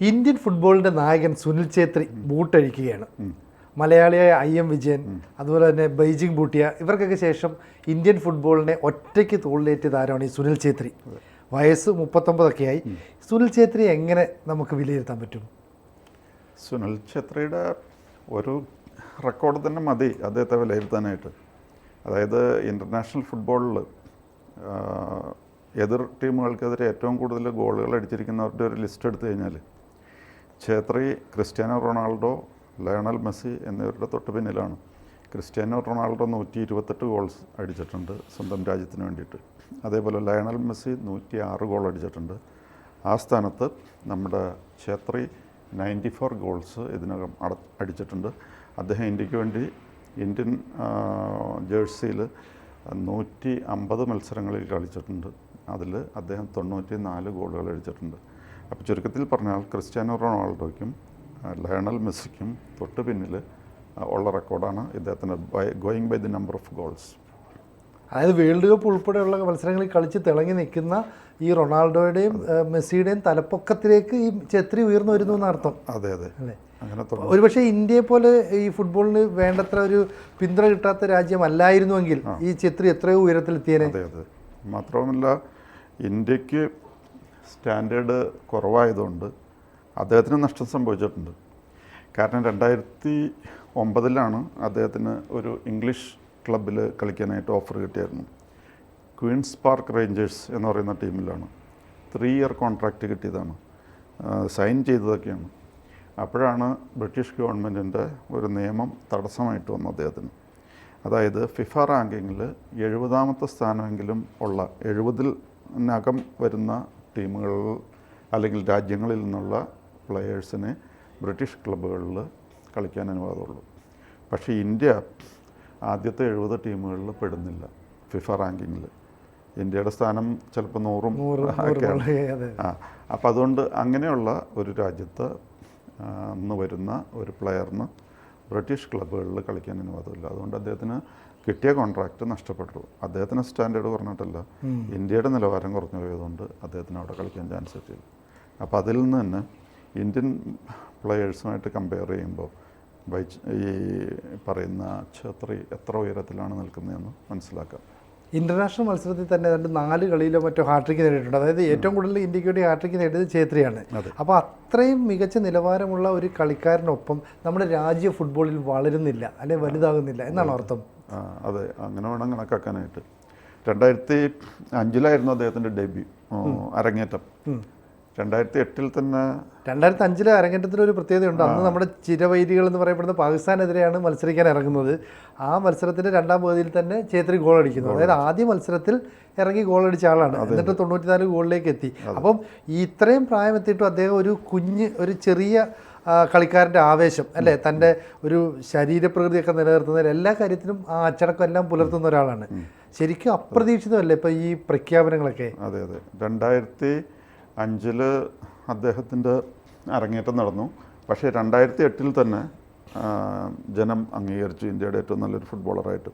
Indian ഫുട്ബോളിന്റെ നായകൻ സുനിൽ ഛേത്രി ബൂട്ടഴിക്കുകയാണ്. മലയാളിയായ ഐ എം വിജയൻ അതുപോലെ തന്നെ ബൈജിങ് ബൂട്ടിയ ഇവർക്കൊക്കെ ശേഷം ഇന്ത്യൻ ഫുട്ബോളിനെ ഒറ്റയ്ക്ക് തോളിലേറ്റിയ താരമാണ് ഈ സുനിൽ ഛേത്രി. വയസ്സ് മുപ്പത്തൊമ്പതൊക്കെയായി. സുനിൽ ഛേത്രി എങ്ങനെ നമുക്ക് വിലയിരുത്താൻ പറ്റും? സുനിൽ ഛേത്രിയുടെ ഒരു റെക്കോർഡ് തന്നെ മതി അദ്ദേഹത്തെ വിലയിരുത്താനായിട്ട്. അതായത് ഇന്റർനാഷണൽ ഫുട്ബോളിൽ എതിർ ടീമുകൾക്കെതിരെ ഏറ്റവും കൂടുതൽ ഗോളുകൾ അടിച്ചിരിക്കുന്നവരുടെ ഒരു ലിസ്റ്റ് എടുത്തു കഴിഞ്ഞാൽ Chhetri Cristiano Ronaldo Lionel Messi എന്നിവരുടെ തൊട്ട് പിന്നിലാണ്. ക്രിസ്ത്യാനോ റൊണാൾഡോ നൂറ്റി ഇരുപത്തെട്ട് ഗോൾസ് അടിച്ചിട്ടുണ്ട് സ്വന്തം രാജ്യത്തിന് വേണ്ടിയിട്ട്. അതേപോലെ ലയണൽ മെസ്സി നൂറ്റി ആറ് ഗോൾ അടിച്ചിട്ടുണ്ട്. ആ സ്ഥാനത്ത് നമ്മുടെ ഛേത്രി നയന്റി ഫോർ ഗോൾസ് ഇതിനകം അട അടിച്ചിട്ടുണ്ട്. അദ്ദേഹം ഇന്ത്യയ്ക്ക് വേണ്ടി ഇന്ത്യൻ ജേഴ്സിയിൽ നൂറ്റി അമ്പത് മത്സരങ്ങളിൽ കളിച്ചിട്ടുണ്ട്. അതിൽ അദ്ദേഹം തൊണ്ണൂറ്റി നാല് ഗോളുകൾ അടിച്ചിട്ടുണ്ട്. അപ്പോൾ ചുരുക്കത്തിൽ പറഞ്ഞാൽ ക്രിസ്ത്യാനോ റൊണാൾഡോയ്ക്കും ലയണൽ മെസ്സിക്കും തൊട്ട് പിന്നിൽ ഉള്ള റെക്കോർഡാണ് ഇദ്ദേഹത്തിന് going by the number of goals. അതായത് വേൾഡ് കപ്പ് ഉൾപ്പെടെയുള്ള മത്സരങ്ങളിൽ കളിച്ച് തിളങ്ങി നിൽക്കുന്ന ഈ റൊണാൾഡോയുടെയും മെസ്സിയുടെയും തലപ്പൊക്കത്തിലേക്ക് ഈ ചെത്രി ഉയർന്നു വരുന്നു എന്നർത്ഥം. അതെ അതെ. അല്ലേ? അങ്ങനെ ഒരുപക്ഷെ ഇന്ത്യയെ പോലെ ഈ ഫുട്ബോളിന് വേണ്ടത്ര ഒരു പിന്തുണ കിട്ടാത്ത രാജ്യമല്ലായിരുന്നുവെങ്കിൽ ഈ ചെത്രി എത്രയോ ഉയരത്തിലെത്തിയേനെ. അതെ അതെ. മാത്രവുമല്ല ഇന്ത്യയ്ക്ക് സ്റ്റാൻഡേർഡ് കുറവായതുകൊണ്ട് അദ്ദേഹത്തിന് നഷ്ടം സംഭവിച്ചിട്ടുണ്ട്. കാരണം രണ്ടായിരത്തി ഒമ്പതിലാണ് അദ്ദേഹത്തിന് ഒരു ഇംഗ്ലീഷ് ക്ലബിൽ കളിക്കാനായിട്ട് ഓഫർ കിട്ടിയായിരുന്നു. ക്വീൻസ് പാർക്ക് റേഞ്ചേഴ്സ് എന്ന് പറയുന്ന ടീമിലാണ്. ത്രീ ഇയർ കോൺട്രാക്റ്റ് കിട്ടിയതാണ്. സൈൻ ചെയ്തതൊക്കെയാണ്. അപ്പോഴാണ് ബ്രിട്ടീഷ് ഗവൺമെന്റിന്റെ ഒരു നിയമം തടസ്സമായിട്ട് വന്നു അദ്ദേഹത്തിന്. അതായത് ഫിഫ റാങ്കിങ്ങിൽ എഴുപതാമത്തെ സ്ഥാനമെങ്കിലും ഉള്ള എഴുപതിൽ നകം വരുന്ന ടീമുകൾ അല്ലെങ്കിൽ രാജ്യങ്ങളിൽ നിന്നുള്ള പ്ലെയേഴ്സിനെ ബ്രിട്ടീഷ് ക്ലബ്ബുകളിൽ കളിക്കാൻ അനുവാദമുള്ളൂ. പക്ഷേ ഇന്ത്യ ആദ്യത്തെ എഴുപത് ടീമുകളിൽ പെടുന്നില്ല ഫിഫ റാങ്കിങ്ങിൽ. ഇന്ത്യയുടെ സ്ഥാനം ചിലപ്പോൾ നൂറും ഒക്കെയാണ് ആ അപ്പോൾ അതുകൊണ്ട് അങ്ങനെയുള്ള ഒരു രാജ്യത്ത് നിന്ന് വരുന്ന ഒരു പ്ലെയറിന് ബ്രിട്ടീഷ് ക്ലബ്ബുകളിൽ കളിക്കാൻ അനുവാദമില്ല. അതുകൊണ്ട് അദ്ദേഹത്തിന് കിട്ടിയ കോൺട്രാക്റ്റ് നഷ്ടപ്പെട്ടു. അദ്ദേഹത്തിന് സ്റ്റാൻഡേർഡ് കുറഞ്ഞിട്ടല്ല ഇന്ത്യയുടെ നിലവാരം കുറഞ്ഞു പോയതുകൊണ്ട് അദ്ദേഹത്തിന് അവിടെ കളിക്കാൻ ചാൻസ് കിട്ടിയില്ല. അപ്പോൾ അതിൽ നിന്ന് തന്നെ ഇന്ത്യൻ പ്ലെയേഴ്സുമായിട്ട് കമ്പയർ ചെയ്യുമ്പോൾ ബൈ ഈ പറയുന്ന ഛത്രി എത്ര ഉയരത്തിലാണ് നിൽക്കുന്നതെന്ന് മനസ്സിലാക്കാം. ഇന്റർനാഷണൽ മത്സരത്തിൽ തന്നെ രണ്ട് നാല് കളിയിലോ മറ്റോ ഹാട്രിക്ക് നേടിയിട്ടുണ്ട്. അതായത് ഏറ്റവും കൂടുതൽ ഇന്ത്യയ്ക്ക് വേണ്ടി ഹാട്രിക്ക് നേടിയത് ഛേത്രിയാണ്. അപ്പോൾ അത്രയും മികച്ച നിലവാരമുള്ള ഒരു കളിക്കാരനൊപ്പം നമ്മുടെ രാജ്യ ഫുട്ബോളിൽ വളരുന്നില്ല അല്ലെങ്കിൽ വലുതാകുന്നില്ല എന്നാണ് അർത്ഥം. അതെ അങ്ങനെ വേണം കണക്കാക്കാനായിട്ട്. രണ്ടായിരത്തി അഞ്ചിലായിരുന്നു അദ്ദേഹത്തിന്റെ ഡെബ്യൂ അരങ്ങേറ്റം. രണ്ടായിരത്തി എട്ടിൽ തന്നെ രണ്ടായിരത്തി അഞ്ചിലെ അരങ്ങേറ്റത്തിന് ഒരു പ്രത്യേകതയുണ്ട്. അന്ന് നമ്മുടെ ചിരവൈരികൾ എന്ന് പറയപ്പെടുന്ന പാകിസ്ഥാനെതിരെയാണ് മത്സരിക്കാൻ ഇറങ്ങുന്നത്. ആ മത്സരത്തിന്റെ രണ്ടാം പകുതിയിൽ തന്നെ ഛേത്രി ഗോൾ അടിക്കുന്നു അതായത് ആദ്യ മത്സരത്തിൽ ഇറങ്ങി ഗോൾ അടിച്ച ആളാണ് എന്നിട്ട് തൊണ്ണൂറ്റിനാല് ഗോളിലേക്ക് എത്തി. അപ്പം ഈ ഇത്രയും പ്രായം എത്തിയിട്ടും അദ്ദേഹം ഒരു കുഞ്ഞ് ഒരു ചെറിയ കളിക്കാരന്റെ ആവേശം അല്ലേ? തന്റെ ഒരു ശരീരപ്രകൃതിയൊക്കെ നിലനിർത്തുന്നതിൽ എല്ലാ കാര്യത്തിനും ആ അച്ചടക്കം എല്ലാം പുലർത്തുന്ന ഒരാളാണ്. ശരിക്കും അപ്രതീക്ഷിതമല്ലേ ഇപ്പം ഈ പ്രഖ്യാപനങ്ങളൊക്കെ? അതെ അതെ. രണ്ടായിരത്തി അഞ്ചിൽ അദ്ദേഹത്തിന്റെ അരങ്ങേറ്റം നടന്നു. പക്ഷേ രണ്ടായിരത്തി എട്ടിൽ തന്നെ ജനം അംഗീകരിച്ചു ഇന്ത്യയുടെ ഏറ്റവും നല്ലൊരു ഫുട്ബോളറായിട്ട്.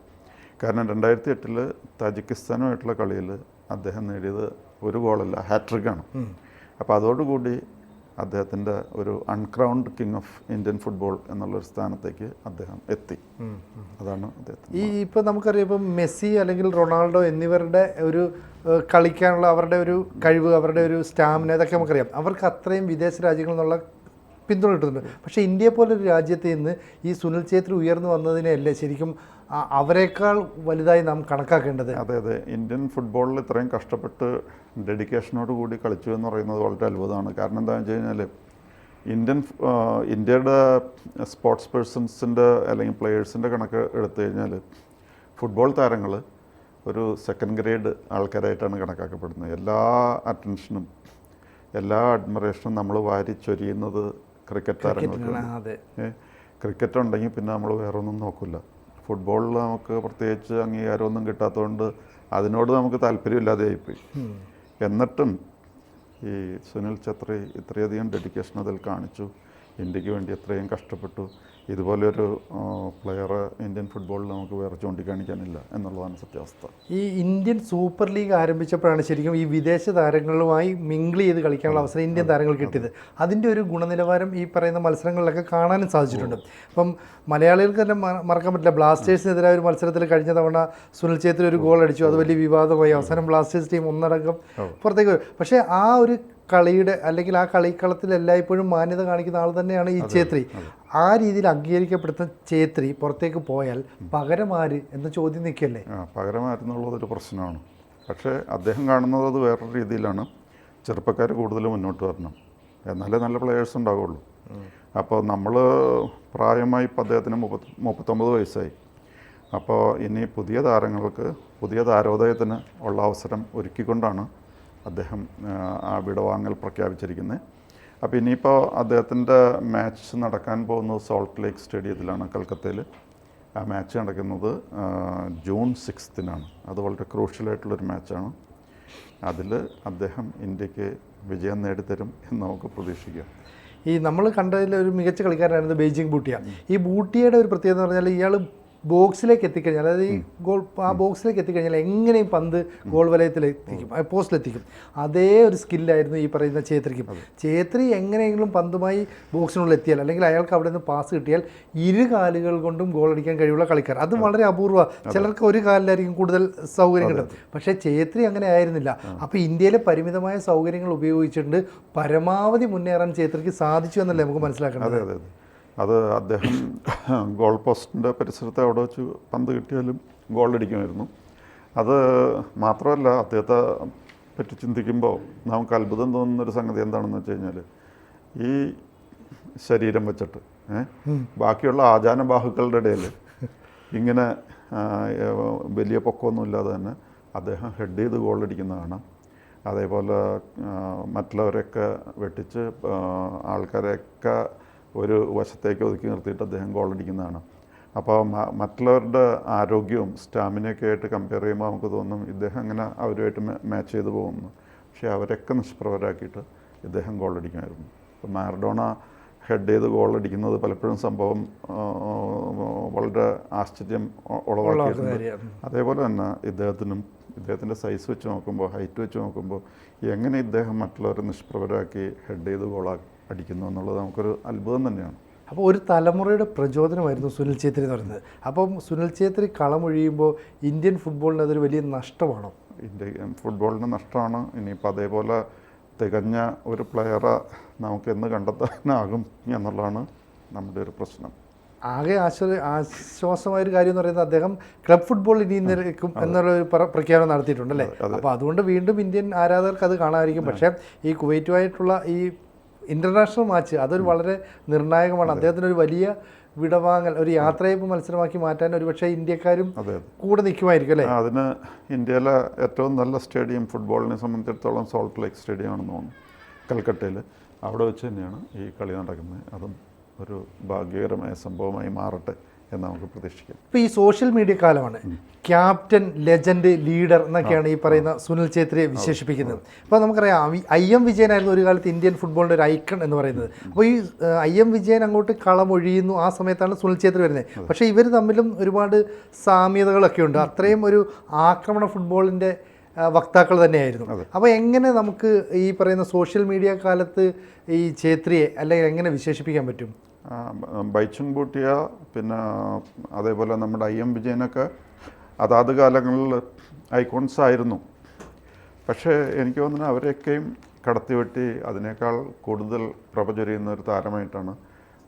കാരണം രണ്ടായിരത്തി എട്ടിൽ താജിക്കിസ്ഥാനുമായിട്ടുള്ള കളിയിൽ അദ്ദേഹം നേടിയത് ഒരു ഗോളല്ല ഹാട്രിക്കാണ്. അപ്പോൾ അതോടുകൂടി അദ്ദേഹത്തിന്റെ ഒരു uncrowned king of Indian football എന്നുള്ളൊരു സ്ഥാനത്തേക്ക് അദ്ദേഹം എത്തി. അതാണ് അദ്ദേഹത്തിന് ഈ ഇപ്പോൾ നമുക്കറിയാം ഇപ്പം മെസ്സി അല്ലെങ്കിൽ റൊണാൾഡോ എന്നിവരുടെ ഒരു കളിക്കാനുള്ള അവരുടെ ഒരു കഴിവ് അവരുടെ ഒരു സ്റ്റാമിന ഇതൊക്കെ നമുക്കറിയാം. അവർക്ക് അത്രയും വിദേശ രാജ്യങ്ങളിൽ നിന്നുള്ള പിന്തുണ പക്ഷേ ഇന്ത്യയെ പോലൊരു രാജ്യത്ത് നിന്ന് ഈ സുനിൽ ഛേത്രി ഉയർന്നു വന്നതിനെയല്ലേ ശരിക്കും അവരെക്കാൾ വലുതായി നാം കണക്കാക്കേണ്ടത്? അതെ അതെ. ഇന്ത്യൻ ഫുട്ബോളിൽ ഇത്രയും കഷ്ടപ്പെട്ട് ഡെഡിക്കേഷനോട് കൂടി കളിച്ചു എന്ന് പറയുന്നത് വളരെ അത്ഭുതമാണ്. കാരണം എന്താണെന്ന് വെച്ച് കഴിഞ്ഞാൽ ഇന്ത്യൻ ഇന്ത്യയുടെ സ്പോർട്സ് പേഴ്സൺസിന്റെ അല്ലെങ്കിൽ പ്ലെയേഴ്സിന്റെ കണക്ക് എടുത്തു കഴിഞ്ഞാൽ ഫുട്ബോൾ താരങ്ങൾ ഒരു സെക്കൻഡ് ഗ്രേഡ് ആൾക്കാരായിട്ടാണ് കണക്കാക്കപ്പെടുന്നത്. എല്ലാ അറ്റൻഷനും എല്ലാ അഡ്മറേഷനും നമ്മൾ വാരി ചൊരിയുന്നത് ക്രിക്കറ്റ് താരങ്ങൾക്ക് ക്രിക്കറ്റ് ഉണ്ടെങ്കിൽ പിന്നെ നമ്മൾ വേറൊന്നും നോക്കില്ല ഫുട്ബോളിൽ നമുക്ക് പ്രത്യേകിച്ച് അംഗീകാരമൊന്നും കിട്ടാത്തതുകൊണ്ട് അതിനോട് നമുക്ക് താല്പര്യമില്ലാതെ ആയിപ്പോയി എന്നിട്ടും ഈ സുനിൽ ഛത്രി ഇത്രയധികം ഡെഡിക്കേഷൻ അതിൽ കാണിച്ചു. ഇന്ത്യയ്ക്ക് വേണ്ടി എത്രയും കഷ്ടപ്പെട്ടു. ഇതുപോലൊരു പ്ലെയർ ഇന്ത്യൻ ഫുട്ബോളിൽ നമുക്ക് വേറെ ചൂണ്ടിക്കാണിക്കാനില്ല എന്നുള്ളതാണ് സത്യാവസ്ഥ. ഈ ഇന്ത്യൻ സൂപ്പർ ലീഗ് ആരംഭിച്ചപ്പോഴാണ് ശരിക്കും ഈ വിദേശ താരങ്ങളുമായി മിങ്കിൾ ചെയ്ത് കളിക്കാനുള്ള അവസരം ഇന്ത്യൻ താരങ്ങൾ കിട്ടിയത്. അതിന്റെ ഒരു ഗുണനിലവാരം ഈ പറയുന്ന മത്സരങ്ങളിലൊക്കെ കാണാനും സാധിച്ചിട്ടുണ്ട്. അപ്പം മലയാളികൾക്ക് തന്നെ മറക്കാൻ പറ്റില്ല. ബ്ലാസ്റ്റേഴ്സിനെതിരായ ഒരു മത്സരത്തിൽ കഴിഞ്ഞ തവണ സുനിൽ ഛേത്രി ഒരു ഗോൾ അടിച്ചു. അത് വലിയ വിവാദമായി. അവസാനം ബ്ലാസ്റ്റേഴ്സ് ടീം ഒന്നടങ്കം പുറത്തേക്ക് പക്ഷേ ആ ഒരു കളിയുടെ അല്ലെങ്കിൽ ആ കളിക്കളത്തിൽ എല്ലായ്പ്പോഴും മാന്യത കാണിക്കുന്ന ആൾ തന്നെയാണ് ഈ ഛേത്രി. ആ രീതിയിൽ അംഗീകരിക്കപ്പെടുന്ന ഛേത്രി പുറത്തേക്ക് പോയാൽ പകരമാര് എന്ന ചോദ്യം നിൽക്കല്ലേ ആ, ഒരു പ്രശ്നമാണ്. പക്ഷേ അദ്ദേഹം കാണുന്നത് അത് വേറൊരു രീതിയിലാണ്. ചെറുപ്പക്കാർ കൂടുതൽ മുന്നോട്ട് വരണം. എന്നാലേ നല്ല പ്ലെയേഴ്സ് ഉണ്ടാവുള്ളൂ. അപ്പോൾ നമ്മൾ പ്രായമായി ഇപ്പോൾ അദ്ദേഹത്തിന് മുപ്പത്തി മുപ്പത്തൊമ്പത് വയസ്സായി. അപ്പോൾ ഇനി പുതിയ താരങ്ങൾക്ക് പുതിയ താരോദയത്തിന് ഉള്ള അവസരം ഒരുക്കിക്കൊണ്ടാണ് അദ്ദേഹം ആ, വിടവാങ്ങൽ പ്രഖ്യാപിച്ചിരിക്കുന്നത് അപ്പോൾ ഇനിയിപ്പോൾ അദ്ദേഹത്തിന്റെ മാച്ച് നടക്കാൻ പോകുന്നത് സോൾട്ട് ലേക്ക് സ്റ്റേഡിയത്തിലാണ് കൽക്കത്തയിൽ ആ മാച്ച് നടക്കുന്നത് ജൂൺ സിക്സ്തിനാണ് അത് വളരെ ക്രൂഷ്യലായിട്ടുള്ളൊരു മാച്ചാണ് അതിൽ അദ്ദേഹം ഇന്ത്യയ്ക്ക് വിജയം നേടിത്തരും എന്ന് നമുക്ക് പ്രതീക്ഷിക്കാം. ഈ നമ്മൾ കണ്ടതിൽ ഒരു മികച്ച കളിക്കാരനായിരുന്നു ബെയ്ജിങ് ബൂട്ടിയ. ഈ ബൂട്ടിയയുടെ ഒരു പ്രത്യേകത എന്ന് പറഞ്ഞാൽ ഇയാൾ ബോക്സിലേക്ക് എത്തിക്കഴിഞ്ഞാൽ അതായത് ഈ ഗോൾ ആ ബോക്സിലേക്ക് എത്തിക്കഴിഞ്ഞാൽ എങ്ങനെയും പന്ത് ഗോൾ വലയത്തിൽ എത്തിക്കും പോസ്റ്റിലെത്തിക്കും. അതേ ഒരു സ്കില്ലായിരുന്നു ഈ പറയുന്ന ചേത്രിക്കും ചേത്രി എങ്ങനെയെങ്കിലും പന്തുമായി ബോക്സിനുള്ളിൽ എത്തിയാൽ അല്ലെങ്കിൽ അയാൾക്ക് അവിടെ നിന്ന് പാസ് കിട്ടിയാൽ ഇരു കാലുകൾ കൊണ്ടും ഗോൾ അടിക്കാൻ കഴിവുള്ള കളിക്കാർ. അത് വളരെ അപൂർവ. ചിലർക്ക് ഒരു കാലിലായിരിക്കും കൂടുതൽ സൗകര്യം കിട്ടും പക്ഷേ ചേത്രി അങ്ങനെ ആയിരുന്നില്ല. അപ്പോൾ ഇന്ത്യയിലെ പരിമിതമായ സൗകര്യങ്ങൾ ഉപയോഗിച്ചിട്ടുണ്ട്. പരമാവധി മുന്നേറാൻ ചേത്രിക്ക് സാധിച്ചു എന്നല്ലേ നമുക്ക് മനസ്സിലാക്കേണ്ടത്? അതെ അദ്ദേഹം ഗോൾ പോസ്റ്റിന്റെ പരിസരത്ത് അവിടെ വെച്ച് പന്ത് കിട്ടിയാലും ഗോൾ അടിക്കുമായിരുന്നു. അത് മാത്രമല്ല അദ്ദേഹത്തെ പറ്റി ചിന്തിക്കുമ്പോൾ നമുക്ക് അത്ഭുതം തോന്നുന്നൊരു സംഗതി എന്താണെന്ന് വെച്ച് കഴിഞ്ഞാൽ ഈ ശരീരം വെച്ചിട്ട് ബാക്കിയുള്ള ബാക്കിയുള്ള ആചാനബാഹുക്കളുടെ ഇടയിൽ ഇങ്ങനെ വലിയ പൊക്കമൊന്നുമില്ലാതെ തന്നെ അദ്ദേഹം ഹെഡ് ചെയ്ത് ഗോൾ അടിക്കുന്ന കാണാം അതേപോലെ മറ്റുള്ളവരെയൊക്കെ വെട്ടിച്ച് ആൾക്കാരെയൊക്കെ ഒരു വശത്തേക്ക് ഒതുക്കി നിർത്തിയിട്ട് അദ്ദേഹം ഗോളടിക്കുന്നതാണ് അപ്പോൾ മറ്റുള്ളവരുടെ ആരോഗ്യവും സ്റ്റാമിനയൊക്കെ ആയിട്ട് കമ്പയർ ചെയ്യുമ്പോൾ നമുക്ക് തോന്നും ഇദ്ദേഹം അങ്ങനെ അവരുമായിട്ട് മാച്ച് ചെയ്ത് പോകുന്നു. പക്ഷേ അവരൊക്കെ നിഷ്പ്രഭരാക്കിയിട്ട് ഇദ്ദേഹം ഗോളടിക്കുമായിരുന്നു ഇപ്പോൾ മാരഡോണ ഹെഡ് ചെയ്ത് ഗോളടിക്കുന്നത് പലപ്പോഴും സംഭവം വളരെ ആശ്ചര്യം ഉളവാക്കിയിരുന്നു അതേപോലെ തന്നെ ഇദ്ദേഹത്തിനും ഇദ്ദേഹത്തിന്റെ സൈസ് വെച്ച് നോക്കുമ്പോൾ ഹൈറ്റ് വെച്ച് നോക്കുമ്പോൾ എങ്ങനെ ഇദ്ദേഹം മറ്റുള്ളവരെ നിഷ്പ്രഭരാക്കി ഹെഡ് ചെയ്ത് ഗോൾ അടിക്കുന്നു എന്നുള്ളത് നമുക്കൊരു അത്ഭുതം തന്നെയാണ്. അപ്പോൾ ഒരു തലമുറയുടെ പ്രചോദനമായിരുന്നു സുനിൽ ഛേത്രി എന്ന് പറയുന്നത്. അപ്പം സുനിൽ ഛേത്രി കളമൊഴിയുമ്പോൾ ഇന്ത്യൻ ഫുട്ബോളിന് അതൊരു വലിയ നഷ്ടമാണോ? ഇന്ത്യ ഫുട്ബോളിന് നഷ്ടമാണ്. ഇനിയിപ്പോൾ അതേപോലെ തികഞ്ഞ ഒരു പ്ലെയറെ നമുക്ക് എന്ന് കണ്ടെത്താനാകും എന്നുള്ളതാണ് നമ്മുടെ ഒരു പ്രശ്നം. ആകെ ആശ്വ ആശ്വാസമായൊരു കാര്യം എന്ന് പറയുന്നത് അദ്ദേഹം ക്ലബ് ഫുട്ബോൾ ഇനി നിൽക്കും എന്നുള്ള ഒരു പ്രഖ്യാപനം നടത്തിയിട്ടുണ്ട് അല്ലേ? അപ്പോൾ അതുകൊണ്ട് വീണ്ടും ഇന്ത്യൻ ആരാധകർക്ക് അത് കാണാമായിരിക്കും പക്ഷേ ഈ കുവൈറ്റുമായിട്ടുള്ള ഈ ഇന്റർനാഷണൽ മാച്ച് അതൊരു വളരെ നിർണായകമാണ്. അദ്ദേഹത്തിന് ഒരു വലിയ വിടവാങ്ങൽ ഒരു യാത്രയപ്പ് മത്സരമാക്കി മാറ്റാൻ ഒരുപക്ഷെ ഇന്ത്യക്കാരും അതെ കൂടെ നിൽക്കുമായിരിക്കും അല്ലേ? അതിന് ഇന്ത്യയിലെ ഏറ്റവും നല്ല സ്റ്റേഡിയം ഫുട്ബോളിനെ സംബന്ധിച്ചിടത്തോളം സോൾട്ട് ലേക്ക് സ്റ്റേഡിയം ആണെന്ന് തോന്നുന്നു കൽക്കട്ടയിൽ അവിടെ വെച്ച് തന്നെയാണ് ഈ കളി നടക്കുന്നത്. അതും ഒരു ഭാഗ്യകരമായ സംഭവമായി മാറട്ടെ. എന്ന് നമുക്ക് പ്രതീക്ഷിക്കാം. ഇപ്പോൾ ഈ സോഷ്യൽ മീഡിയ കാലമാണ് ക്യാപ്റ്റൻ ലെജൻഡ് ലീഡർ എന്നൊക്കെയാണ് ഈ പറയുന്ന സുനിൽ ഛേത്രിയെ വിശേഷിപ്പിക്കുന്നത്. അപ്പോൾ നമുക്കറിയാം ഐ എം വിജയനായിരുന്നു ഒരു കാലത്ത് ഇന്ത്യൻ ഫുട്ബോളിന്റെ ഒരു ഐക്കൺ എന്ന് പറയുന്നത്. അപ്പോൾ ഈ ഐ എം വിജയൻ അങ്ങോട്ട് കളമൊഴിയുന്നു ആ സമയത്താണ് സുനിൽ ഛേത്രി വരുന്നത്. പക്ഷേ ഇവർ തമ്മിലും ഒരുപാട് സാമ്യതകളൊക്കെ ഉണ്ട്. അത്രയും ഒരു ആക്രമണ ഫുട്ബോളിന്റെ വക്താക്കൾ തന്നെയായിരുന്നു. അപ്പോൾ എങ്ങനെ നമുക്ക് ഈ പറയുന്ന സോഷ്യൽ മീഡിയ കാലത്ത് ഈ ഛേത്രിയെ അല്ലെങ്കിൽ എങ്ങനെ വിശേഷിപ്പിക്കാൻ പറ്റും? ബൈച്ചുങ് ബൂട്ടിയ പിന്നെ അതേപോലെ നമ്മുടെ ഐ എം വിജയനൊക്കെ അതാത് കാലങ്ങളിൽ ഐക്കോൺസ് ആയിരുന്നു. പക്ഷേ എനിക്ക് തോന്നുന്നു അവരെയൊക്കെയും കടത്തിവെട്ടി അതിനേക്കാൾ കൂടുതൽ പ്രഭചൊരിയുന്ന ഒരു താരമായിട്ടാണ്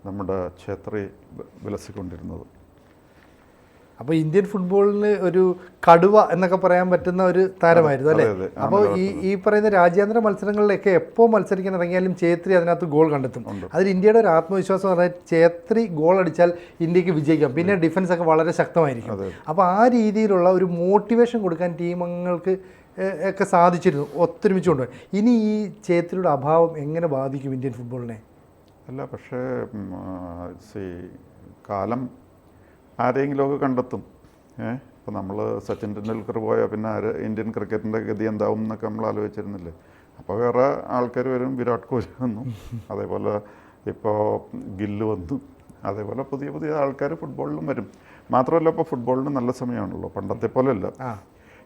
നമ്മുടെ ഛേത്രി വിലസിക്കൊണ്ടിരുന്നത്. അപ്പോൾ ഇന്ത്യൻ ഫുട്ബോളിന് ഒരു കടുവ എന്നൊക്കെ പറയാൻ പറ്റുന്ന ഒരു താരമായിരുന്നു അല്ലേ. അപ്പോൾ ഈ ഈ പറയുന്ന രാജ്യാന്തര മത്സരങ്ങളിലൊക്കെ എപ്പോൾ മത്സരിക്കാൻ ഇറങ്ങിയാലും ചേത്രി അതിനകത്ത് ഗോൾ കണ്ടെത്തും. അതിൽ ഇന്ത്യയുടെ ഒരു ആത്മവിശ്വാസം പറഞ്ഞാൽ ചേത്രി ഗോൾ അടിച്ചാൽ ഇന്ത്യയ്ക്ക് വിജയിക്കാം. പിന്നെ ഡിഫൻസ് ഒക്കെ വളരെ ശക്തമായിരിക്കും. അപ്പോൾ ആ രീതിയിലുള്ള ഒരു മോട്ടിവേഷൻ കൊടുക്കാൻ ടീമംഗങ്ങൾക്ക് ഒക്കെ സാധിച്ചിരുന്നു ഒത്തൊരുമിച്ച് കൊണ്ടുപോയി. ഇനി ഈ ഛേത്രിയുടെ അഭാവം എങ്ങനെ ബാധിക്കും ഇന്ത്യൻ ഫുട്ബോളിനെ? അല്ല പക്ഷേ കാലം ആരെങ്കിലുമൊക്കെ കണ്ടെത്തും. ഏ? ഇപ്പോൾ നമ്മൾ സച്ചിൻ ടെണ്ടുൽക്കർ പോയാൽ പിന്നെ ആര്? ഇന്ത്യൻ ക്രിക്കറ്റിന്റെ ഗതി എന്താവും എന്നൊക്കെ നമ്മൾ ആലോചിച്ചിരുന്നില്ലേ? അപ്പോൾ വേറെ ആൾക്കാർ വരും. വിരാട് കോഹ്ലി വന്നു. അതേപോലെ ഇപ്പോൾ ഗില്ല് വന്നു. അതേപോലെ പുതിയ പുതിയ ആൾക്കാർ ഫുട്ബോളിലും വരും. മാത്രമല്ല ഇപ്പോൾ ഫുട്ബോളിന് നല്ല സമയമാണല്ലോ പണ്ടത്തെ പോലെയല്ല. അല്ല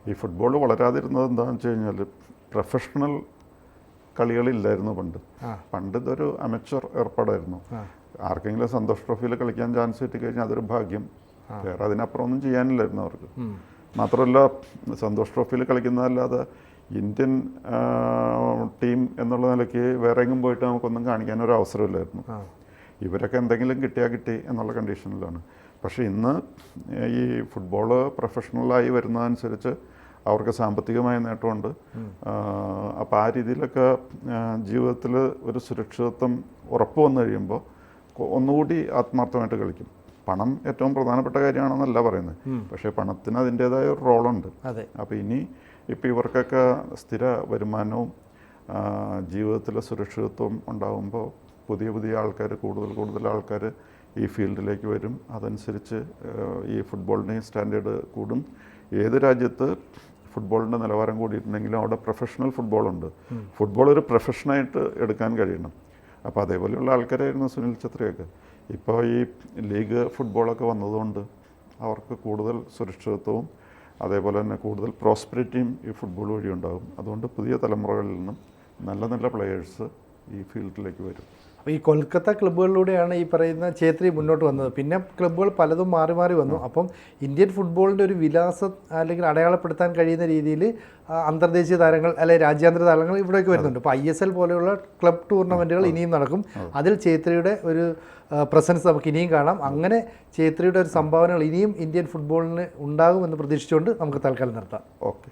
ഈ ഫുട്ബോൾ വളരാതിരുന്നത് എന്താണെന്ന് വെച്ച് കഴിഞ്ഞാൽ പ്രൊഫഷണൽ കളികളില്ലായിരുന്നു പണ്ട്. പണ്ട് ഇതൊരു അമച്വർ ഏർപ്പാടായിരുന്നു. ആർക്കെങ്കിലും സന്തോഷ് ട്രോഫിയിൽ കളിക്കാൻ ചാൻസ് കിട്ടിക്കഴിഞ്ഞാൽ അതൊരു ഭാഗ്യം. വേറെ അതിനപ്പുറം ഒന്നും ചെയ്യാനില്ലായിരുന്നു അവർക്ക്. മാത്രമല്ല സന്തോഷ് ട്രോഫിയിൽ കളിക്കുന്നതല്ലാതെ ഇന്ത്യൻ ടീം എന്നുള്ള നിലയ്ക്ക് വേറെ എങ്ങും പോയിട്ട് നമുക്കൊന്നും കാണിക്കാനൊരു അവസരമില്ലായിരുന്നു. ആ. ഇവരൊക്കെ എന്തെങ്കിലും കിട്ടിയാൽ കിട്ടി എന്നുള്ള കണ്ടീഷനിലാണ്. പക്ഷേ ഇന്ന് ഈ ഫുട്ബോൾ പ്രൊഫഷണലായി വരുന്നതനുസരിച്ച് അവർക്ക് സാമ്പത്തികമായ നേട്ടമുണ്ട്. അപ്പോൾ ആ രീതിയിലൊക്കെ ജീവിതത്തിൽ ഒരു സുരക്ഷിതത്വം ഉറപ്പ് വന്നു കഴിയുമ്പോൾ ഒന്നുകൂടി ആത്മാർത്ഥമായിട്ട് കളിക്കും. പണം ഏറ്റവും പ്രധാനപ്പെട്ട കാര്യമാണെന്നല്ല പറയുന്നത്. പക്ഷേ പണത്തിന് അതിന്റെതായ ഒരു റോളുണ്ട്. അപ്പോൾ ഇനി ഇപ്പോൾ ഇവർക്കൊക്കെ സ്ഥിര വരുമാനവും ജീവിതത്തിലെ സുരക്ഷിതത്വം ഉണ്ടാകുമ്പോൾ പുതിയ പുതിയ ആൾക്കാർ കൂടുതൽ കൂടുതൽ ആൾക്കാർ ഈ ഫീൽഡിലേക്ക് വരും. അതനുസരിച്ച് ഈ ഫുട്ബോളിന്റെയും സ്റ്റാൻഡേർഡ് കൂടും. ഏത് രാജ്യത്ത് ഫുട്ബോളിന്റെ നിലവാരം കൂടിയിട്ടുണ്ടെങ്കിലും അവിടെ പ്രൊഫഷണൽ ഫുട്ബോളുണ്ട്. ഫുട്ബോൾ ഒരു പ്രൊഫഷനായിട്ട് എടുക്കാൻ കഴിയണം. അപ്പോൾ അതേപോലെയുള്ള ആൾക്കാരായിരുന്നു സുനിൽ ഛത്രിയൊക്കെ. ഇപ്പോൾ ഈ ലീഗ് ഫുട്ബോളൊക്കെ വന്നതുകൊണ്ട് അവർക്ക് കൂടുതൽ സുരക്ഷിതത്വവും അതേപോലെ തന്നെ കൂടുതൽ പ്രോസ്പെരിറ്റിയും ഈ ഫുട്ബോൾ വഴി ഉണ്ടാകും അതുകൊണ്ട് പുതിയ തലമുറകളിൽ നിന്നും നല്ല നല്ല പ്ലെയേഴ്സ് ഈ ഫീൽഡിലേക്ക് വരും. അപ്പോൾ ഈ കൊൽക്കത്ത ക്ലബ്ബുകളിലൂടെയാണ് ഈ പറയുന്ന ഛേത്രി മുന്നോട്ട് വന്നത്. പിന്നെ ക്ലബ്ബുകൾ പലതും മാറി മാറി വന്നു. അപ്പം ഇന്ത്യൻ ഫുട്ബോളിന്റെ ഒരു വിലാസം അല്ലെങ്കിൽ അടയാളപ്പെടുത്താൻ കഴിയുന്ന രീതിയിൽ അന്തർദേശീയ താരങ്ങൾ അല്ലെങ്കിൽ രാജ്യാന്തര താരങ്ങൾ ഇവിടേക്ക് വരുന്നുണ്ട്. അപ്പോൾ ഐ എസ് എൽ പോലെയുള്ള ക്ലബ് ടൂർണമെന്റുകൾ ഇനിയും നടക്കും. അതിൽ ഛേത്രിയുടെ ഒരു പ്രസൻസ് നമുക്ക് ഇനിയും കാണാം. അങ്ങനെ ഛേത്രിയുടെ ഒരു സംഭാവനകൾ ഇനിയും ഇന്ത്യൻ ഫുട്ബോളിന് ഉണ്ടാകുമെന്ന് പ്രതീക്ഷിച്ചുകൊണ്ട് നമുക്ക് തൽക്കാലം നിർത്താം. ഓക്കെ.